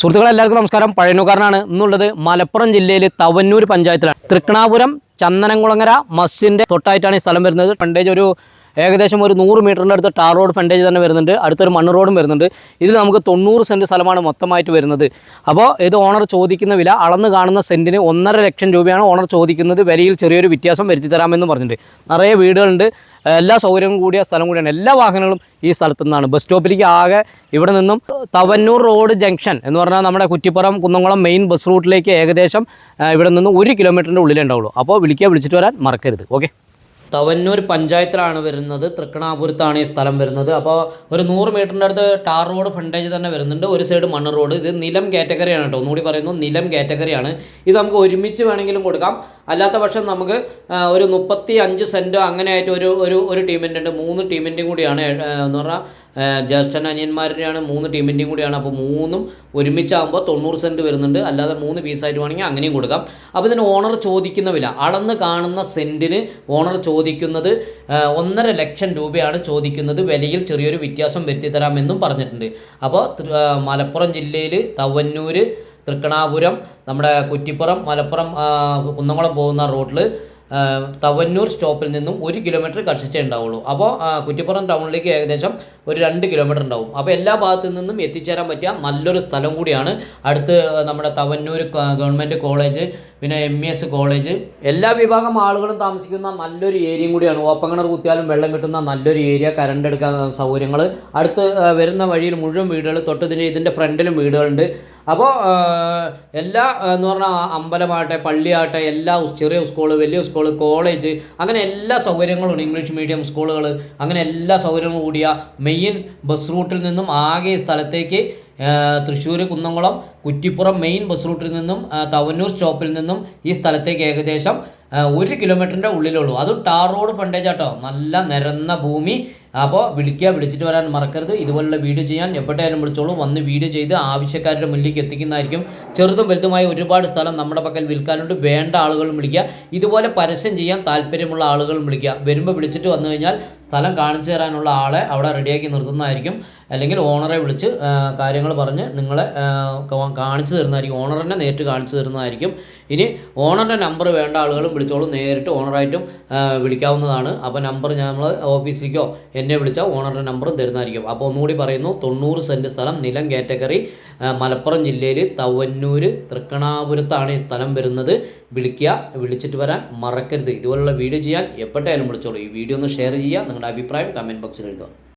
സുഹൃത്തുക്കളെ എല്ലാവർക്കും നമസ്കാരം. പഴയനുകാരനാണ് ഇന്നുള്ളത് മലപ്പുറം ജില്ലയിലെ തവന്നൂർ പഞ്ചായത്തിലാണ്. തൃക്കണാപുരം ചന്ദനംകുളങ്ങര മസ്സിന്റെ തൊട്ടായിട്ടാണ് ഈ സ്ഥലം വരുന്നത്. പണ്ടേജ് ഒരു ഏകദേശം ഒരു നൂറ് മീറ്ററിന്റെ അടുത്ത് ടാർ റോഡ് ഫ്രണ്ടേജ് തന്നെ വരുന്നുണ്ട്. അടുത്തൊരു മണ്ണ് റോഡും വരുന്നുണ്ട്. ഇതിൽ നമുക്ക് തൊണ്ണൂറ് സെന്റ് സ്ഥലമാണ് മൊത്തമായിട്ട് വരുന്നത്. അപ്പോൾ ഇത് ഓണർ ചോദിക്കുന്ന വില അളന്ന് കാണുന്ന സെന്റിന് ഒന്നര ലക്ഷം രൂപയാണ് ഓണർ ചോദിക്കുന്നത്. വിലയിൽ ചെറിയൊരു വ്യത്യാസം വരുത്തി തരാമെന്ന് പറഞ്ഞിട്ടുണ്ട്. നിറയെ വീടുകളുണ്ട്. എല്ലാ സൗകര്യവും കൂടിയ സ്ഥലം കൂടിയാണ്. എല്ലാ വാഹനങ്ങളും ഈ സ്ഥലത്തു നിന്നാണ്. ബസ് സ്റ്റോപ്പിലേക്ക് ആകെ ഇവിടെ നിന്നും തവന്നൂർ റോഡ് ജംഗ്ഷൻ എന്ന് പറഞ്ഞാൽ നമ്മുടെ കുറ്റിപ്പുറം കുന്നംകുളം മെയിൻ ബസ് റൂട്ടിലേക്ക് ഏകദേശം ഇവിടെ നിന്ന് ഒരു കിലോമീറ്ററിന്റെ ഉള്ളിലേ ഉണ്ടാവുള്ളൂ. അപ്പോൾ വിളിക്കുക വിളിച്ചിട്ട് വരാൻ മറക്കരുത്. ഓക്കെ? തവന്നൂർ പഞ്ചായത്തിലാണ് വരുന്നത്. തൃക്കണാപുരത്താണ് ഈ സ്ഥലം വരുന്നത്. അപ്പോൾ ഒരു നൂറ് മീറ്ററിന്റെ അടുത്ത് ടാർ റോഡ് ഫ്രണ്ടേജ് തന്നെ വരുന്നുണ്ട്. ഒരു സൈഡ് മണ്ണ് റോഡ്. ഇത് നിലം കാറ്റഗറിയാണ് കേട്ടോ. ഒന്നുകൂടി പറയുന്നു നിലം കാറ്റഗറിയാണ്. ഇത് നമുക്ക് ഒരുമിച്ച് വേണമെങ്കിലും കൊടുക്കാം. അല്ലാത്ത പക്ഷം നമുക്ക് ഒരു മുപ്പത്തി അഞ്ച് സെന്റോ അങ്ങനെ ആയിട്ട് ഒരു ഒരു ഒരു ടീമിന്റെ ഉണ്ട്. മൂന്ന് ടീമിന്റെയും കൂടിയാണ് എന്ന് പറഞ്ഞാൽ ജ്യേഷ്ഠൻ അനിയന്മാരുടെയാണ് മൂന്ന് ടീമിന്റെയും കൂടിയാണ്. അപ്പോൾ മൂന്നും ഒരുമിച്ചാകുമ്പോൾ തൊണ്ണൂറ് സെന്റ് വരുന്നുണ്ട്. അല്ലാതെ മൂന്ന് പീസായിട്ട് വേണമെങ്കിൽ അങ്ങനെയും കൊടുക്കാം. അപ്പോൾ ഇതിന് ഓണർ ചോദിക്കുന്ന വില. അളന്ന് കാണുന്ന സെന്റിന് ഓണർ ചോദിക്കുന്നത് ഒന്നര ലക്ഷം രൂപയാണ് ചോദിക്കുന്നത്. വിലയിൽ ചെറിയൊരു വ്യത്യാസം വരുത്തി തരാമെന്നും പറഞ്ഞിട്ടുണ്ട്. അപ്പോൾ മലപ്പുറം ജില്ലയിൽ തവന്നൂർ തൃക്കണാപുരം നമ്മുടെ കുറ്റിപ്പുറം മലപ്പുറം കുന്നംകുളം പോകുന്ന റോഡിൽ തവന്നൂർ സ്റ്റോപ്പിൽ നിന്നും ഒരു കിലോമീറ്റർ കഷ്ടിച്ചേ ഉണ്ടാവുള്ളൂ. അപ്പോൾ കുറ്റിപ്പുറം ടൗണിലേക്ക് ഏകദേശം ഒരു രണ്ട് കിലോമീറ്റർ ഉണ്ടാവും. അപ്പോൾ എല്ലാ ഭാഗത്തു നിന്നും എത്തിച്ചേരാൻ പറ്റിയ നല്ലൊരു സ്ഥലം കൂടിയാണ് അടുത്ത് നമ്മുടെ തവന്നൂർ ഗവൺമെന്റ് കോളേജ് പിന്നെ എം ഇ എസ് കോളേജ് എല്ലാ വിഭാഗം ആളുകളും താമസിക്കുന്ന നല്ലൊരു ഏരിയയും കൂടിയാണ്. ഓപ്പൺ കുത്തിയാലും വെള്ളം കിട്ടുന്ന നല്ലൊരു ഏരിയ കറണ്ട് എടുക്കാൻ സൗകര്യങ്ങൾ അടുത്ത് വരുന്ന വഴിയിൽ മുഴുവൻ വീടുകൾ തൊട്ടതിന് ഇതിന്റെ ഫ്രണ്ടിലും വീടുകളുണ്ട്. അപ്പോൾ എല്ലാ എന്ന് പറഞ്ഞാൽ അമ്പലമാകട്ടെ പള്ളിയാകട്ടെ എല്ലാ ചെറിയ സ്കൂൾ വലിയ സ്കൂൾ കോളേജ് അങ്ങനെ എല്ലാ സൗകര്യങ്ങളും ഉണ്ട്. ഇംഗ്ലീഷ് മീഡിയം സ്കൂളുകൾ അങ്ങനെ എല്ലാ സൗകര്യങ്ങളും കൂടിയ മെയിൻ ബസ് റൂട്ടിൽ നിന്നും ആകെ സ്ഥലത്തേക്ക് തൃശ്ശൂർ കുന്നംകുളം കുറ്റിപ്പുറം മെയിൻ ബസ് റൂട്ടിൽ നിന്നും തവന്നൂർ സ്റ്റോപ്പിൽ നിന്നും ഈ സ്ഥലത്തേക്ക് ഏകദേശം ഒരു കിലോമീറ്ററിന്റെ ഉള്ളിലുള്ളൂ. അതും ടാർ റോഡ് ഫണ്ടേജ് ആട്ടോ. നല്ല നിരന്ന ഭൂമി അപ്പോൾ വിളിക്കുക വിളിച്ചിട്ട് വരാൻ മറക്കരുത്. ഇതുപോലുള്ള വീഡിയോ ചെയ്യാൻ എപ്പോഴായാലും വിളിച്ചോളൂ. വന്ന് വീഡിയോ ചെയ്ത് ആവശ്യക്കാരുടെ മുന്നിലേക്ക് എത്തിക്കുന്നതായിരിക്കും. ചെറുതും വലുതുമായ ഒരുപാട് സ്ഥലം നമ്മുടെ പക്കൽ വിൽക്കാനുണ്ട്. വേണ്ട ആളുകളും വിളിക്കുക. ഇതുപോലെ പരസ്യം ചെയ്യാൻ താല്പര്യമുള്ള ആളുകളും വിളിക്കുക. വരുമ്പോൾ വിളിച്ചിട്ട് വന്നു കഴിഞ്ഞാൽ സ്ഥലം കാണിച്ചു തരാനുള്ള ആളെ അവിടെ റെഡിയാക്കി നിർത്തുന്നതായിരിക്കും. അല്ലെങ്കിൽ ഓണറെ വിളിച്ച് കാര്യങ്ങൾ പറഞ്ഞ് നിങ്ങളെ കാണിച്ചു തരുന്നതായിരിക്കും. ഓണറിനെ നേരിട്ട് കാണിച്ചു തരുന്നതായിരിക്കും. ഇനി ഓണറിന്റെ നമ്പർ വേണ്ട ആളുകളും വിളിച്ചോളൂ. നേരിട്ട് ഓണറായിട്ടും വിളിക്കാവുന്നതാണ്. അപ്പോൾ നമ്പർ നമ്മൾ ഓഫീസിലേക്കോ എന്നെ വിളിച്ചാൽ ഓണറുടെ നമ്പറും തരുന്നതായിരിക്കും. അപ്പോൾ ഒന്നുകൂടി പറയുന്നു തൊണ്ണൂറ് സെന്റ് സ്ഥലം നിലം കാറ്റഗറി മലപ്പുറം ജില്ലയിൽ തവന്നൂർ തൃക്കണാപുരത്താണ് ഈ സ്ഥലം വരുന്നത്. വിളിക്കുക വിളിച്ചിട്ട് വരാൻ മറക്കരുത്. ഇതുപോലുള്ള വീഡിയോ ചെയ്യാൻ എപ്പോഴായാലും വിളിച്ചോളൂ. ഈ വീഡിയോ ഒന്ന് ഷെയർ ചെയ്യുക നിങ്ങളുടെ അഭിപ്രായം കമന്റ് ബോക്സിൽ എഴുതുക.